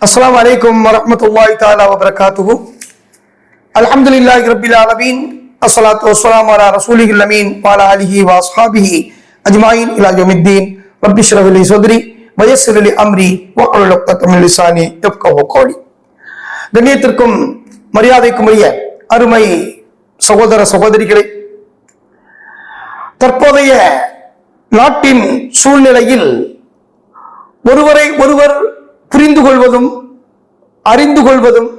அஸ்லாம் வலைக்கம் வரமத்துல்லாய் தாலா வபரகாத்துஹு அலமதுல்லாஹி ரபில் ஆலமீன் அஸ்லாத்து வஸ்லாம் அலா ரசூலிகள் அமீன் பாலா அலிஹி வாஸ்ஹாபிஹி அஜ்மாயின் இலா யமித்தீன் ரப்பி ஷ்ரஹலி சௌத்ரி வயசுரலி அம்ரி வக்கலுசானி எப்கவோ கோலி கண்ணியத்திற்கும் மரியாதைக்கும் உரிய அருமை சகோதர சகோதரிகளே தற்போதைய நாட்டின் சூழ்நிலையில் ஒருவரை ஒருவர் புரிந்து கொள்வதும் அறிந்து கொள்வதும்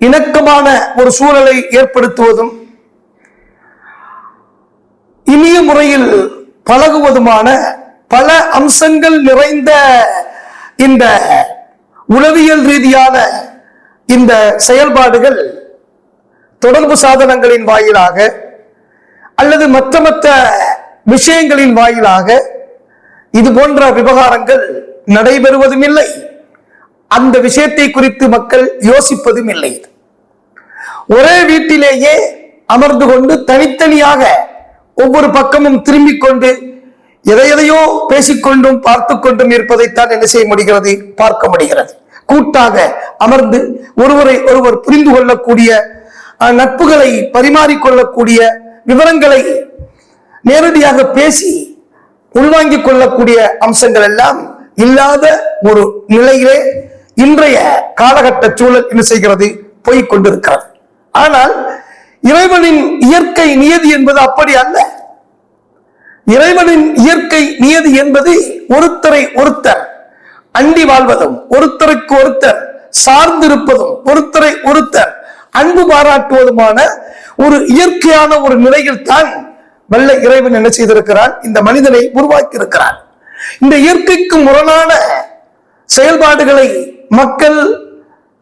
இணக்கமான ஒரு சூழலை ஏற்படுத்துவதும் இனிய முறையில் பழகுவதுமான பல அம்சங்கள் நிறைந்த இந்த உளவியல் ரீதியான இந்த செயல்பாடுகள் தொடர்பு சாதனங்களின் வாயிலாக அல்லது மற்ற மற்ற விஷயங்களின் வாயிலாக இது போன்ற விவகாரங்கள் நடைபெறுவதும் இல்லை. அந்த விஷயத்தை குறித்து மக்கள் யோசிப்பதும் இல்லை. ஒரே வீட்டிலேயே அமர்ந்து கொண்டு தனித்தனியாக ஒவ்வொரு பக்கமும் திரும்பிக் கொண்டு எதை எதையோ பேசிக்கொண்டும் பார்த்து கொண்டும் இருப்பதைத்தான் என்ன செய்ய முடிகிறது? பார்க்க முடிகிறது. கூட்டாக அமர்ந்து ஒருவரை ஒருவர் புரிந்து கொள்ளக்கூடிய நட்புகளை பரிமாறிக்கொள்ளக்கூடிய விவரங்களை நேரடியாக பேசி உள்வாங்கிக் கொள்ளக்கூடிய அம்சங்கள் எல்லாம் இல்லாத ஒரு நிலையிலே இன்றைய காலகட்ட சூழல் என்ன செய்கிறது? போய்க் கொண்டிருக்கிறது. ஆனால் இறைவனின் இயற்கை நியதி என்பது அப்படி அல்ல. இறைவனின் இயற்கை நியதி என்பது ஒருத்தரை ஒருத்தர் அண்டி வாழ்வதும் ஒருத்தருக்கு ஒருத்தர் சார்ந்திருப்பதும் ஒருத்தரை ஒருத்தர் அன்பு பாராட்டுவதுமான ஒரு இயற்கையான ஒரு நிலையில் தான் வல்ல இறைவன் என்ன செய்திருக்கிறான்? இந்த மனிதனை உருவாக்கி இருக்கிறான் இந்த இயற்கைக்கு முரணான செயல்பாடுகளை மக்கள்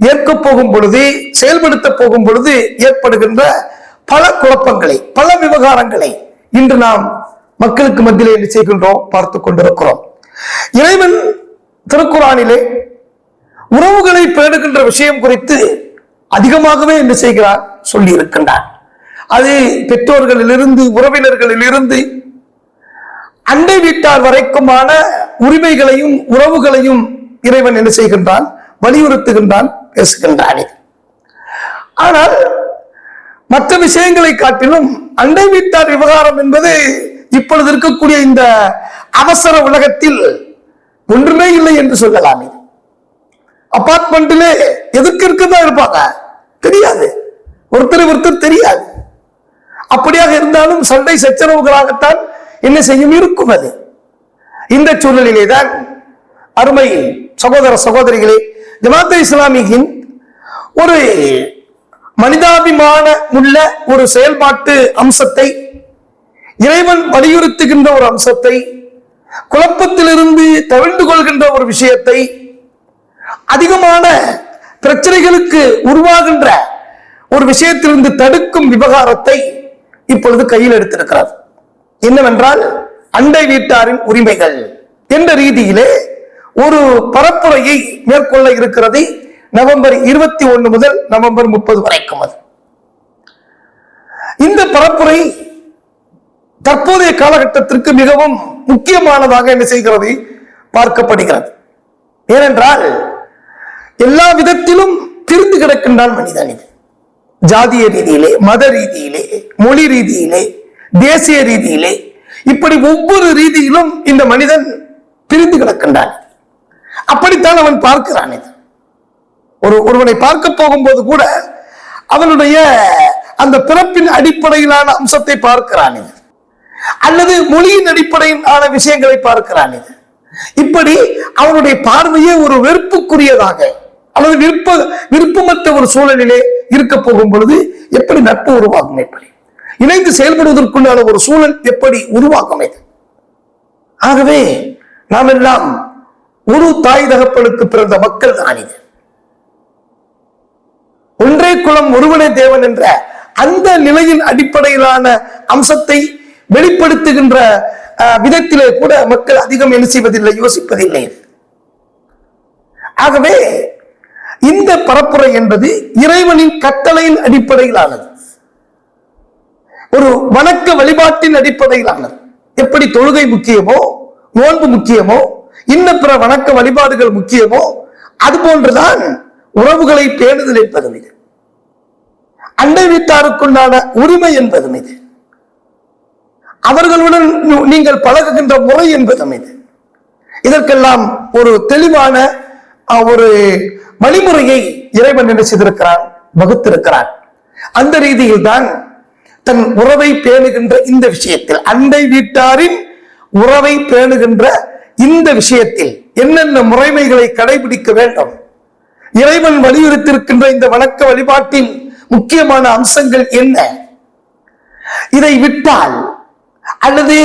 ஏற்க போகும் பொழுது செயல்படுத்த போகும் பொழுது ஏற்படுகின்ற பல குழப்பங்களை பல விவகாரங்களை இன்று நாம் மக்களுக்கு மத்தியிலே என்ன செய்கின்றோம் பார்த்து கொண்டிருக்கிறோம். இறைவன் திருக்குறானிலே உறவுகளை பேணுகின்ற விஷயம் குறித்து அதிகமாகவே என்ன செய்கிறார் சொல்லி இருக்கின்றார் அது பெற்றோர்களிலிருந்து உறவினர்களிலிருந்து அண்டை வீட்டார் வரைக்குமான உரிமைகளையும் உறவுகளையும் இறைவன் என்ன செய்கின்றான்? வலியுறுத்துகின்றான் பேசுகின்றானே. ஆனால் மற்ற விஷயங்களை காட்டிலும் அண்டை வீட்டார் விவகாரம் என்பது இப்பொழுது இருக்கக்கூடிய இந்த அவசர உலகத்தில் ஒன்றுமே இல்லை என்று சொல்லலாமே. அப்பார்ட்மெண்ட்டிலே அபார்ட்மெண்ட்டிலே எதுக்கு இருக்குதா இருப்பாங்க? தெரியாது. ஒருத்தர் ஒருத்தர் தெரியாது. அப்படியாக இருந்தாலும் சண்டை சச்சரவுகளாகத்தான் என்ன செய்யும்? இருக்கும் அது. இந்த சூழ்நிலையிலே தான் அருமை சகோதர சகோதரிகளே ஜமாத்த இஸ்லாமியின் ஒரு மனிதாபிமான உள்ள ஒரு செயல்பாட்டு அம்சத்தை இறைவன் வலியுறுத்துகின்ற ஒரு அம்சத்தை குழப்பத்திலிருந்து தவிழ்ந்து கொள்கின்ற ஒரு விஷயத்தை அதிகமான பிரச்சனைகளுக்கு உருவாகின்ற ஒரு விஷயத்திலிருந்து தடுக்கும் விவகாரத்தை இப்பொழுது கையில் எடுத்திருக்கிறார். என்னவென்றால் அண்டை வீட்டாரின் உரிமைகள். என்ற ரீதியிலே ஒரு பரப்புரையை மேற்கொள்ள இருக்கிறது நவம்பர் இருபத்தி ஒன்று முதல் நவம்பர் முப்பது வரைக்கும் அது. இந்த பரப்புரை தற்போதைய காலகட்டத்திற்கு மிகவும் முக்கியமானதாக என்ன செய்கிறது? பார்க்கப்படுகிறது. ஏனென்றால் எல்லா விதத்திலும் பிரிந்து கிடக்கின்றான் மனிதன் இது. ஜாதிய ரீதியிலே மத ரீதியிலே மொழி ரீதியிலே தேசிய ரீதியிலே இப்படி ஒவ்வொரு ரீதியிலும் இந்த மனிதன் பிரிந்து கிடக்கின்றான். அப்படித்தான் அவன் பார்க்கிறான் இது. ஒரு ஒருவனை பார்க்க போகும்போது கூட அவனுடைய அந்த பிறப்பின் அடிப்படையிலான அம்சத்தை பார்க்கிறான் இது. அல்லது மொழியின் அடிப்படையிலான விஷயங்களை பார்க்கிறான் இது. இப்படி அவனுடைய பார்வையே ஒரு வெறுப்புக்குரியதாக அல்லது விருப்ப விருப்பமற்ற ஒரு சூழலிலே இருக்க போகும் பொழுது எப்படி நட்பு உருவாகும் எப்படி இணைந்து செயல்படுவதற்குள்ளான ஒரு சூழல் எப்படி உருவாகும்? இது ஆகவே நாம் எல்லாம் ஒரு தாய் தகப்பனுக்கு பிறந்த மக்கள் தான் இது. ஒன்றே குலம் ஒருவனே தேவன் என்ற அந்த நிலையின் அடிப்படையிலான அம்சத்தை வெளிப்படுத்துகின்ற விதத்திலே கூட மக்கள் அதிகம் என்ன செய்வதில்லை யோசிப்பதில்லை. ஆகவே இந்த பரப்புரை என்பது இறைவனின் கட்டளையின் அடிப்படையிலானது. ஒரு வணக்க வழிபாட்டின் அடிப்படையிலான எப்படி தொழுகை முக்கியமோ நோன்பு முக்கியமோ இன்ன பிற வணக்க வழிபாடுகள் முக்கியமோ அது போன்றுதான் உறவுகளை பேணுதல் என்பது மீது அண்டை வீட்டாருக்குண்டான உரிமை என்பது மீது அவர்களுடன் நீங்கள் பழகுகின்ற முறை என்பது மீது இதற்கெல்லாம் ஒரு தெளிவான அஹ், ஒரு வழிமுறையை இறைவன் என்ன செய்திருக்கிறான்? வகுத்திருக்கிறான். அந்த ரீதியில் தான் தன் உறவை பேணுகின்ற இந்த விஷயத்தில் அண்டை வீட்டாரின் உறவை பேணுகின்ற இந்த விஷயத்தில் என்னென்ன முறைமைகளை கடைபிடிக்க வேண்டும்? இறைவன் வலியுறுத்தியிருக்கின்ற இந்த வணக்க வழிபாட்டின் முக்கியமான அம்சங்கள் என்ன? இதை விட்டால் அல்லது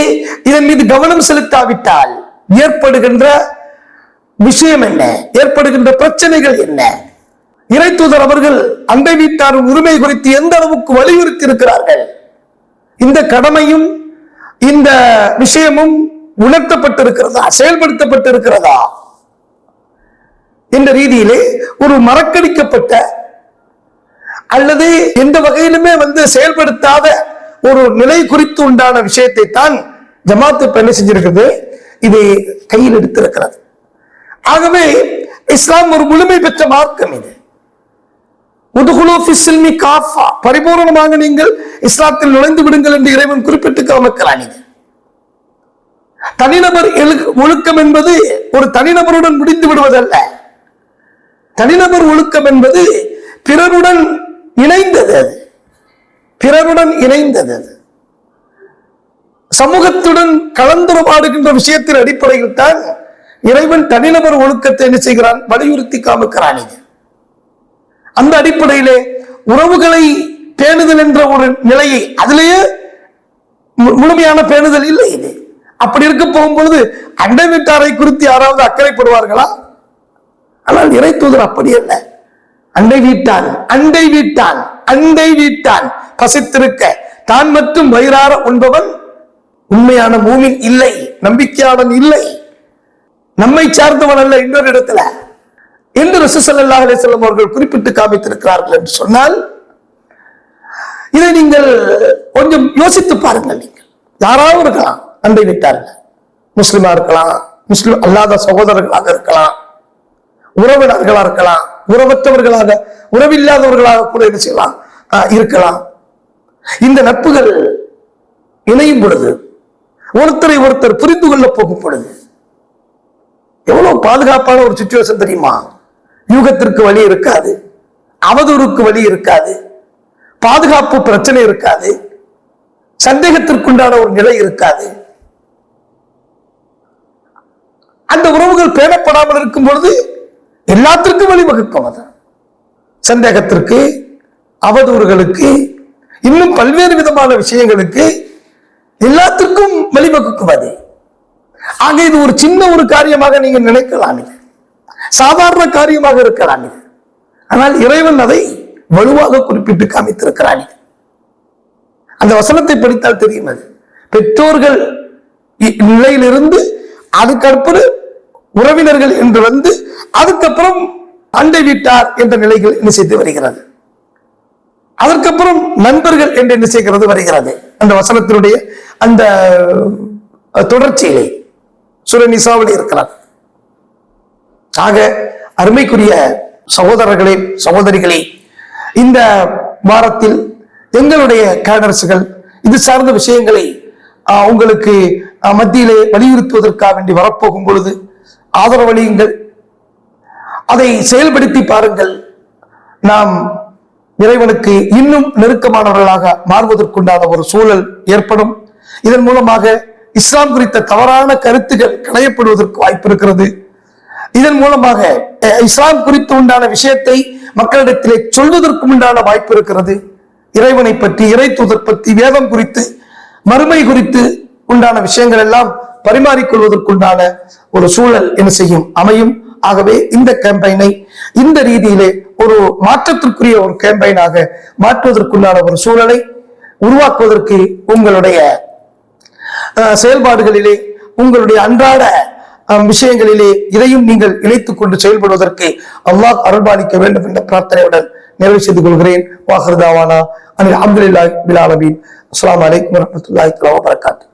இதன் மீது கவனம் செலுத்தாவிட்டால் ஏற்படுகின்ற விஷயம் என்ன? ஏற்படுகின்ற பிரச்சனைகள் என்ன? இறை தூதர் அவர்கள் அண்டை வீட்டாரின் உரிமை குறித்து எந்த அளவுக்கு வலியுறுத்தி இருக்கிறார்கள்? இந்த கடமையும் இந்த விஷயமும் உணர்த்தப்பட்டிருக்கிறதா? செயல்படுத்தப்பட்டிருக்கிறதா? என்ற ரீதியிலே ஒரு மறக்கடிக்கப்பட்ட அல்லது எந்த வகையிலுமே வந்து செயல்படுத்தாத ஒரு நிலை குறித்து உண்டான விஷயத்தை தான் ஜமாத்து இப்ப என்ன செஞ்சிருக்குது? இது கையில் எடுத்திருக்கிறது. ஆகவே இஸ்லாம் ஒரு முழுமை பெற்ற மார்க்கம் இது. பரிபூரணமாக நீங்கள் இஸ்லாத்தில் நுழைந்து விடுங்கள் என்று இறைவன் குறிப்பிட்டு கவனிக்கிறான் தனிநபர் எழு- ஒழுக்கம் என்பது ஒரு தனிநபருடன் முடிந்து விடுவதல்ல. தனிநபர் ஒழுக்கம் என்பது பிறருடன் இணைந்தது அது. பிறருடன் இணைந்தது அது. சமூகத்துடன் கலந்துரமாடுகின்ற விஷயத்தின் அடிப்படையில் தான் இறைவன் தனிநபர் ஒழுக்கத்தை என்ன செய்கிறான்? வலியுறுத்தி காமிக்கிறான் இது அந்த அடிப்படையிலே உறவுகளை பேணுதல் என்ற ஒரு நிலையை அதிலேயே மு- முழுமையான பேணுதல் இல்லை இது. அப்படி இருக்க போகும்பொழுது அண்டை வீட்டாரை குறித்து யாராவது அக்கறைப்படுவார்களா? ஆனால் இறை தூதர் அப்படி அல்ல. அண்டை வீட்டான் அண்டை வீட்டான் அண்டை வீட்டான் பசித்திருக்க தான் மட்டும் வயிறார உண்பவன் உண்மையான பூமி இல்லை நம்பிக்கையாளன் இல்லை. நம்மை சார்ந்தவன் அல்ல இன்னொரு இடத்துல. என்று ரசூசல்லாஹ் அலிசல்லம் அவர்கள் குறிப்பிட்டு காமித்திருக்கிறார்கள் என்று சொன்னால் இதை நீங்கள் கொஞ்சம் யோசித்து பாருங்கள் நீங்கள். யாராவது இருக்கலாம் அண்டை விட்டார்கள் முஸ்லிமா இருக்கலாம் முஸ்லிம் அல்லாத சகோதரர்களாக இருக்கலாம் உறவினர்களா இருக்கலாம் உறவற்றவர்களாக உறவில்லாதவர்களாக கூட என்ன செய்யலாம் இருக்கலாம். இந்த நட்புகள் இணையும் பொழுது ஒருத்தரை ஒருத்தர் புரிந்து கொள்ள போகும் பொழுது எவ்வளவு பாதுகாப்பான ஒரு சுச்சுவேஷன் தெரியுமா? யூகத்திற்கு வழி இருக்காது. அவதூறுக்கு வழி இருக்காது. பாதுகாப்பு பிரச்சனை இருக்காது. சந்தேகத்திற்குண்டான ஒரு நிலை இருக்காது. அந்த உறவுகள் பேணப்படாமல் இருக்கும் பொழுது எல்லாத்திற்கும் வழிவகுக்கும் அது. சந்தேகத்திற்கு அவதூறுகளுக்கு இன்னும் பல்வேறு விதமான விஷயங்களுக்கு எல்லாத்திற்கும் வழிவகுக்கும் அது. ஆக இது ஒரு சின்ன ஒரு காரியமாக நீங்க நினைக்கலாம் இல்லை சாதாரண காரியமாக இருக்கிறான் இது. ஆனால் இறைவன் அதை வலுவாக குறிப்பிட்டு காமித்திருக்கிறான் இது. அந்த வசனத்தை படித்தால் தெரியும் அது. பெற்றோர்கள் இ- நிலையிலிருந்து அதுக்கப்புறம் உறவினர்கள் என்று வந்து அதுக்கப்புறம் அண்டை வீட்டார் என்ற நிலைகள் என்ன செய்து வருகிறது. அதற்கப்புறம் நண்பர்கள் என்று என்ன செய்கிறது வருகிறது. அந்த வசனத்தினுடைய அந்த தொடர்ச்சியிலே சுரநிசாவில் இருக்கிறார். ஆக அருமைக்குரிய சகோதரர்களே சகோதரிகளே இந்த வாரத்தில் எங்களுடைய கேடர்ஸுகள் இது சார்ந்த விஷயங்களை ஆஹ், உங்களுக்கு மத்தியிலே வலியுறுத்துவதற்காக வேண்டி வரப்போகும் பொழுது ஆதரவளியுங்கள். அதை செயல்படுத்தி பாருங்கள். நாம் இறைவனுக்கு இன்னும் நெருக்கமானவர்களாக மாறுவதற்குண்டான ஒரு சூழல் ஏற்படும். இதன் மூலமாக இஸ்லாம் குறித்த தவறான கருத்துகள் களையப்படுவதற்கு வாய்ப்பு இருக்கிறது இதன் மூலமாக இஸ்லாம் குறித்து உண்டான விஷயத்தை மக்களிடத்திலே சொல்வதற்கு உண்டான வாய்ப்பு இருக்கிறது. இறைவனை பற்றி இறை தூதர் பற்றி வேதம் குறித்து மறுமை குறித்து உண்டான விஷயங்கள் எல்லாம் பரிமாறிக்கொள்வதற்குண்டான ஒரு சூழல் என்ன செய்யும் அமையும். ஆகவே இந்த கேம்பெயினை இந்த ரீதியிலே ஒரு மாற்றத்திற்குரிய ஒரு கேம்பெயினாக மாற்றுவதற்குண்டான ஒரு சூழலை உருவாக்குவதற்கு உங்களுடைய அஹ், செயல்பாடுகளிலே உங்களுடைய அன்றாட விஷயங்களிலே இதையும் நீங்கள் இணைத்துக் கொண்டு செயல்படுவதற்கு அல்லாஹ் அருள்பாலிக்க வேண்டும் என்ற பிரார்த்தனையுடன் நிறைவு செய்து கொள்கிறேன். வாஹர்தாவானா. அனில் அப்துல்லாஹ் பிலாலபீன் அஸ்லாம் வலைக்கம் வரஹ்மத்துல்லாஹி வபரகாத்துஹு